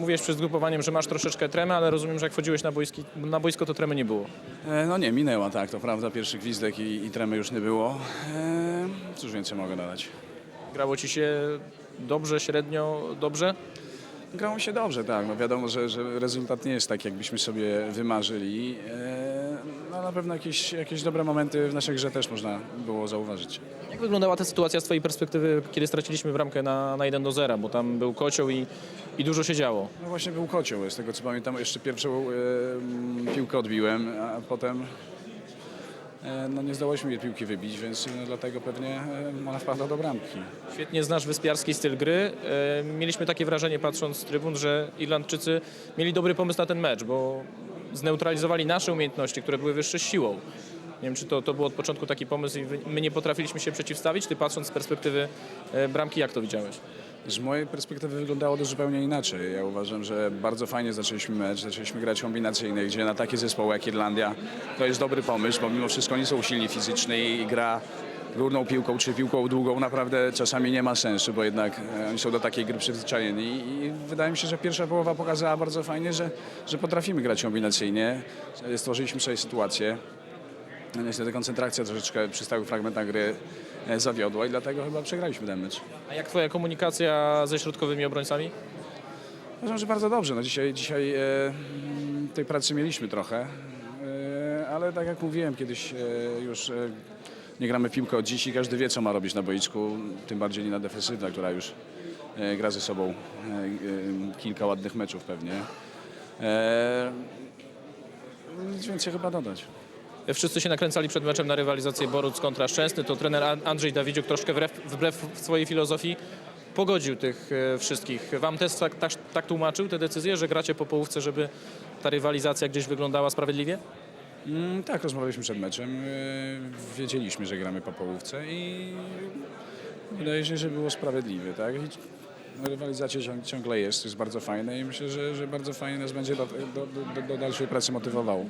mówiłeś przed zgrupowaniem, że masz troszeczkę tremę, ale rozumiem, że jak wchodziłeś na, boiski, na boisko, to tremy nie było. E, No nie, minęła, tak, to prawda, pierwszy gwizdek i, i tremy już nie było. E, cóż więcej mogę dodać? Grało ci się dobrze, średnio, dobrze? Grało się dobrze, tak, no wiadomo, że, że rezultat nie jest tak, jakbyśmy sobie wymarzyli. E, no na pewno jakieś, jakieś dobre momenty w naszej grze też można było zauważyć. Jak wyglądała ta sytuacja z twojej perspektywy, kiedy straciliśmy bramkę na, na 1 do 0, bo tam był kocioł i, i dużo się działo. No właśnie był kocioł, z tego co pamiętam, jeszcze pierwszą e, m, piłkę odbiłem, a potem e, no nie zdołaliśmy jej piłki wybić, więc no, dlatego pewnie e, ona wpadła do bramki. Świetnie znasz wyspiarski styl gry. E, Mieliśmy takie wrażenie, patrząc z trybun, że Irlandczycy mieli dobry pomysł na ten mecz, bo zneutralizowali nasze umiejętności, które były wyższe siłą. Nie wiem, czy to, to był od początku taki pomysł i my nie potrafiliśmy się przeciwstawić. Ty patrząc z perspektywy e, bramki, jak to widziałeś? Z mojej perspektywy wyglądało to zupełnie inaczej. Ja uważam, że bardzo fajnie zaczęliśmy mecz, zaczęliśmy grać kombinacyjnie, gdzie na takie zespoły jak Irlandia to jest dobry pomysł, bo mimo wszystko oni są silni fizycznie i gra górną piłką czy piłką długą naprawdę czasami nie ma sensu, bo jednak e, oni są do takiej gry przyzwyczajeni i wydaje mi się, że pierwsza połowa pokazała bardzo fajnie, że, że potrafimy grać kombinacyjnie. Stworzyliśmy sobie sytuację. No Niestety koncentracja troszeczkę przy stałych fragmentach gry e, zawiodła i dlatego chyba przegraliśmy ten mecz. A jak twoja komunikacja ze środkowymi obrońcami? Uważam, że bardzo dobrze. No dzisiaj dzisiaj e, tej pracy mieliśmy trochę, e, ale tak jak mówiłem kiedyś, e, już e, nie gramy w piłkę od dziś i każdy wie, co ma robić na boisku, tym bardziej lina defensywna, która już e, gra ze sobą e, e, kilka ładnych meczów pewnie. Nic więcej chyba dodać. Wszyscy się nakręcali przed meczem na rywalizację Boruc kontra Szczęsny. To trener An- Andrzej Dawidziuk troszkę wbrew, wbrew swojej filozofii pogodził tych wszystkich. Wam też tak, tak, tak tłumaczył te decyzje, że gracie po połówce, żeby ta rywalizacja gdzieś wyglądała sprawiedliwie? Mm, tak, rozmawialiśmy przed meczem. e, Wiedzieliśmy, że gramy po połówce i wydaje się, że było sprawiedliwie. Tak? I rywalizacja ciąg- ciągle jest, jest bardzo fajna i myślę, że, że bardzo fajnie nas będzie do, do, do, do dalszej pracy motywowało.